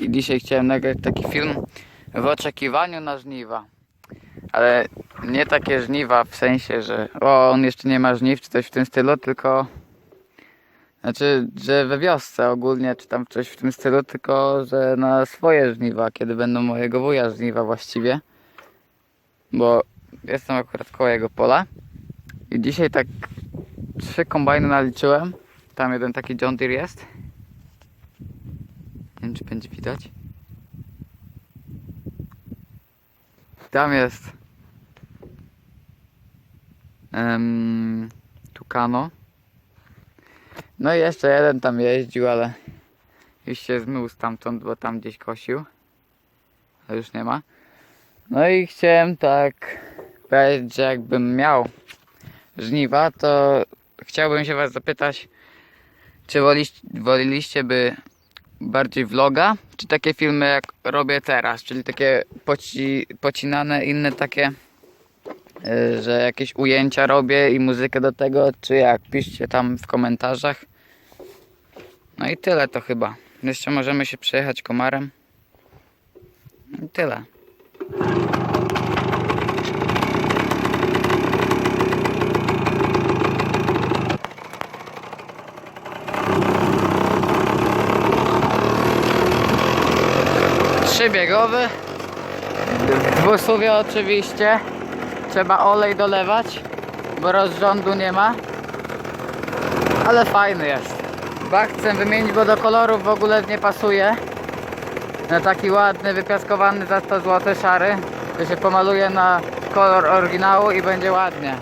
I dzisiaj chciałem nagrać taki film w oczekiwaniu na żniwa. Ale nie takie żniwa w sensie, że o, on jeszcze nie ma żniw czy coś w tym stylu, tylko znaczy, że we wiosce ogólnie, czy tam coś w tym stylu, tylko że na swoje żniwa, kiedy będą mojego wuja żniwa właściwie. Bo jestem akurat koło jego pola. I dzisiaj tak trzy kombajny naliczyłem. Tam jeden taki John Deere jest. Czy będzie widać. Tam jest um, Tukano. No i jeszcze jeden tam jeździł, ale już się zmył stamtąd, bo tam gdzieś kosił. Ale już nie ma. No i chciałem tak powiedzieć, że jakbym miał żniwa, to chciałbym się was zapytać, czy woliście, woleliście by bardziej vloga, czy takie filmy jak robię teraz, czyli takie poci, pocinane, inne takie, y, że jakieś ujęcia robię i muzykę do tego, czy jak, piszcie tam w komentarzach. No i tyle to chyba. Jeszcze możemy się przejechać komarem. I tyle. Trzybiegowy. W dwusłowie oczywiście. Trzeba olej dolewać, bo rozrządu nie ma. Ale fajny jest. Bach chcę wymienić, bo do kolorów w ogóle nie pasuje. Na taki ładny, wypiaskowany za 100 zł szary. To się pomaluje na kolor oryginału i będzie ładnie.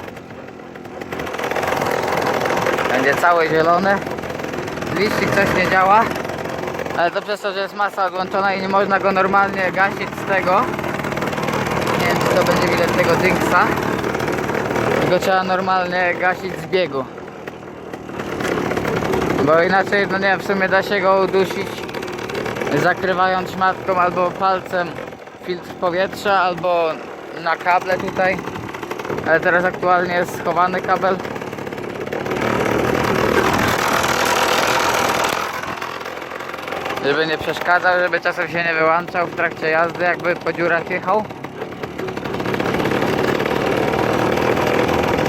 Będzie cały zielony. Licznik coś nie działa. Ale to przez to, że jest masa odłączona i nie można go normalnie gasić z tego. Nie wiem, czy to będzie widać tego dynksa. Tylko trzeba normalnie gasić z biegu. Bo inaczej, no nie wiem, w sumie da się go udusić zakrywając szmatką albo palcem filtr powietrza, albo na kable tutaj. Ale teraz aktualnie jest schowany kabel. Żeby nie przeszkadzał, żeby czasem się nie wyłączał w trakcie jazdy, jakby po dziurach jechał.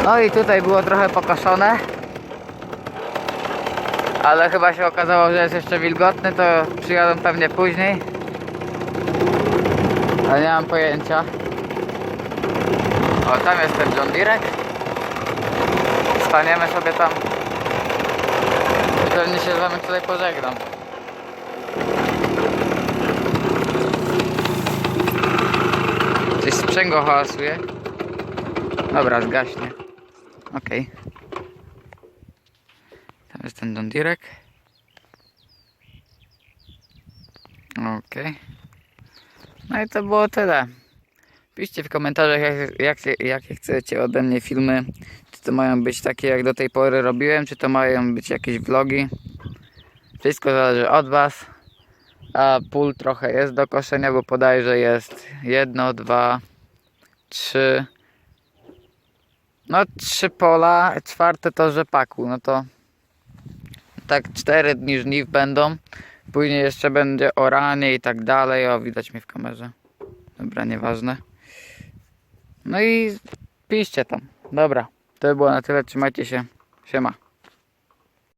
No i tutaj było trochę pokoszone. Ale chyba się okazało, że jest jeszcze wilgotny, to przyjadą pewnie później. Ale nie mam pojęcia. O, tam jest ten John Deere. Staniemy sobie tam. Pewnie się z wami tutaj pożegnam. Coś sprzęgło hałasuje. Dobra, zgaśnie. Okej. Tam jest ten Deere. Okej. No i to było tyle. Piszcie w komentarzach, jak, jak, jakie chcecie ode mnie filmy. Czy to mają być takie, jak do tej pory robiłem, czy to mają być jakieś vlogi. Wszystko zależy od Was. A pól trochę jest do koszenia, bo podaję, że jest jedno, dwa, trzy. No trzy pola, czwarte to rzepaku. No to tak cztery dni żniw będą. Później jeszcze będzie oranie i tak dalej. O, widać mnie w kamerze. Dobra, nieważne. No i piszcie tam. Dobra, to by było na tyle. Trzymajcie się. Siema.